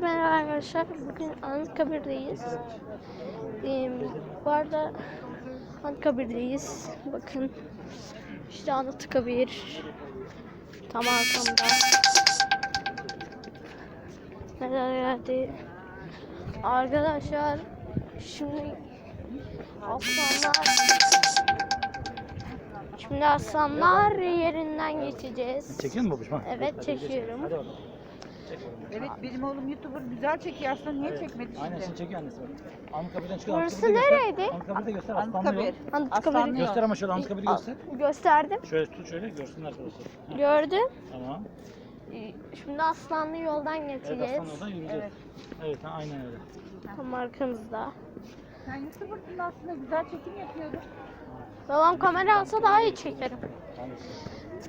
Herkese merhaba arkadaşlar. Bugün Anıtkabir'deyiz. Ee, bu arada Anıtkabir'deyiz. Bakın işte Anıtkabir. Tam arkamda. Neler geldi. Arkadaşlar şimdi aslanlar Şimdi aslanlar yerinden geçeceğiz. Çekiyor musun babacığım? Evet çekiyorum. Hadi bakalım. Evet benim oğlum YouTuber güzel çekiyor aslında niye çekmedi Aynen şimdi? şimdi çekiyor annesi bak. Anıtkabir'den çıkıyor. Burası Anıtkabir'i de göster. nereydi? Anıtkabir'i de göster. Aslanlı Anıtkabir. yol. Anıtkabir'i Aslanlı. Göster ama şöyle Anıtkabir'i göster. Gösterdim. Şöyle tut şöyle görsün arkadaşlar. Ha, Gördüm. Tamam. Ee, Şimdi Aslanlı yoldan Evet geçeceğiz. Aslanlı yoldan yürüyeceğiz. Evet. Evet ha, aynen öyle. Tam arkamızda. Sen YouTuber'sın da aslında güzel çekim yapıyordun. Babam kamera alsa daha iyi çekerim.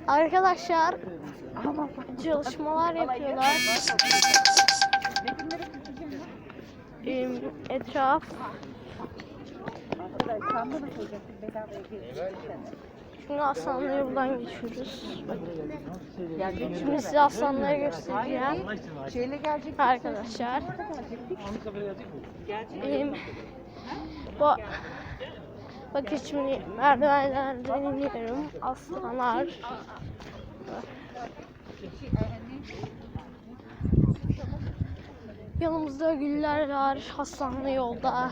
Arkadaşlar çalışmalar yapıyorlar. Etraf. Şimdi Aslanlı yoldan geçiyoruz. Gelecek Şimdi size aslanları göstereceğim. Arkadaşlar. Ee, bu Bakın şimdi merdivenlerden iniyorum. Aslanlar. Yanımızda güller var. Hasanlı yolda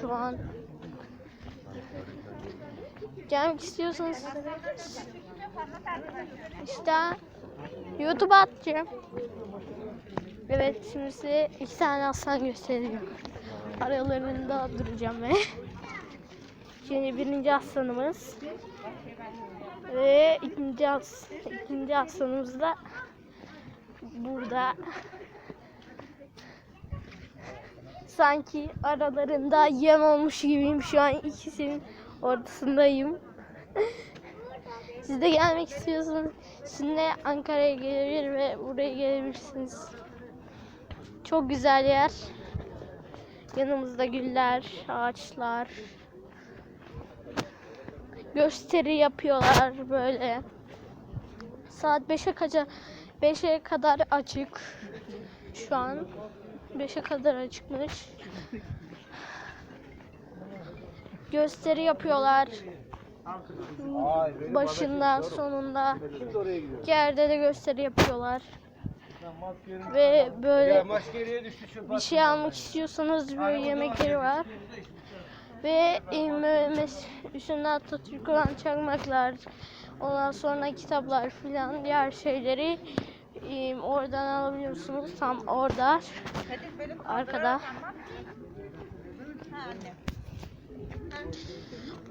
şu an. Gelmek istiyorsanız işte YouTube'a atacağım. Evet şimdi size iki tane aslan göstereceğim. Aralarında duracağım ve Şimdi birinci aslanımız ve ikinci as ikinci aslanımız da burada. Sanki aralarında yem olmuş gibiyim şu an ikisinin ortasındayım. Siz de gelmek istiyorsanız sizinle Ankara'ya gelebilir ve buraya gelebilirsiniz. Çok güzel yer. Yanımızda güller, ağaçlar. Gösteri yapıyorlar böyle. Saat 5'e kadar 5'e kadar açık. Şu an 5'e kadar açıkmış. Gösteri yapıyorlar. Başında, sonunda. Yerde de gösteri yapıyorlar. Ve böyle bir şey almak istiyorsanız böyle yemekleri var. Ve üstünde Atatürk olan çakmaklar, ondan sonra kitaplar filan diğer şeyleri e, oradan alabiliyorsunuz. Tam orada, arkada.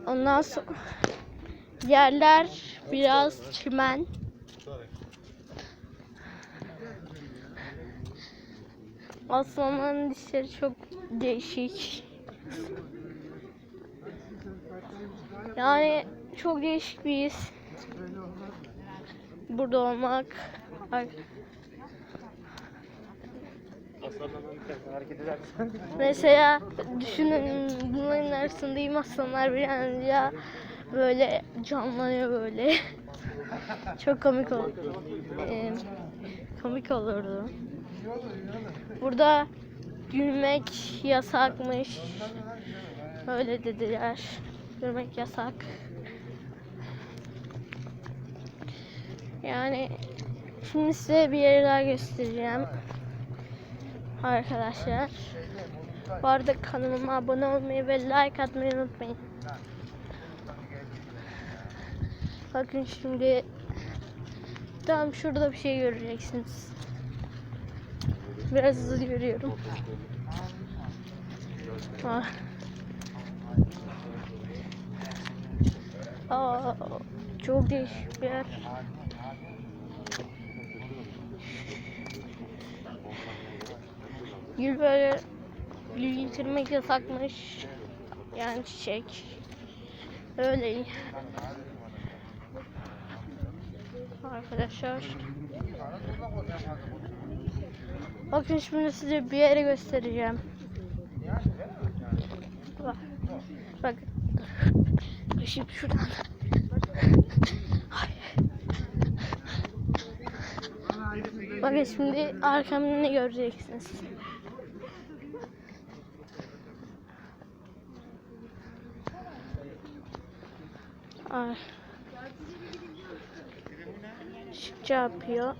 Ondan sonra yerler biraz çimen. Aslanların dişleri çok değişik. Yani çok değişik bir his. Burada olmak. Mesela düşünün bunların arasındayım aslanlar bir anda böyle canlanıyor böyle. Çok komik oldu. Ee, komik olurdu. Burada gülmek yasakmış. Öyle dediler. Gülmek yasak. Yani şimdi size bir yeri daha göstereceğim. Arkadaşlar. Bu arada kanalıma abone olmayı ve like atmayı unutmayın. Bakın şimdi tam şurada bir şey göreceksiniz. Biraz hızlı görüyorum. Ah. Çok değişik bir yer. Gül böyle gül getirmek yasakmış. Yani çiçek. Öyle. Arkadaşlar. Bakın şimdi size bir yere göstereceğim. Bak. Bak. Şimdi şuradan. Bakın şimdi arkamda ne göreceksiniz. Ay. Şıkça yapıyor.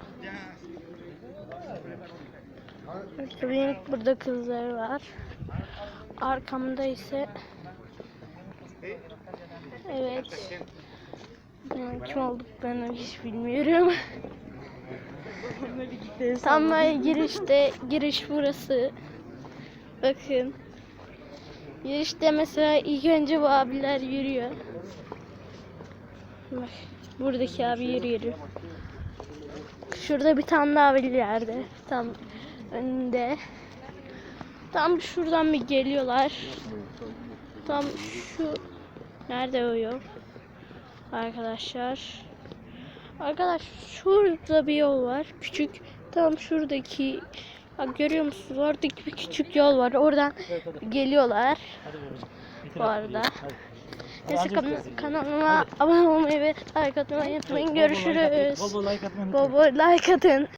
Burada kızları var. Arkamda ise Evet. Ben kim olduklarını hiç bilmiyorum. Tam böyle girişte, giriş burası. Bakın. Girişte mesela ilk önce bu abiler yürüyor. Bak, buradaki abi yürüyor. Şurada bir tane daha abilerde. Tam önünde. Tam şuradan bir geliyorlar. Tam şu nerede o yol? Arkadaşlar. Arkadaş şurada bir yol var. Küçük. Tam şuradaki Bak görüyor musunuz? Oradaki bir küçük yol var. Oradan Evet, hadi. geliyorlar. Hadi Bu arada. Neyse kan- kanalıma abone olmayı ve like atmayı unutmayın. Görüşürüz. Bol bol like atın.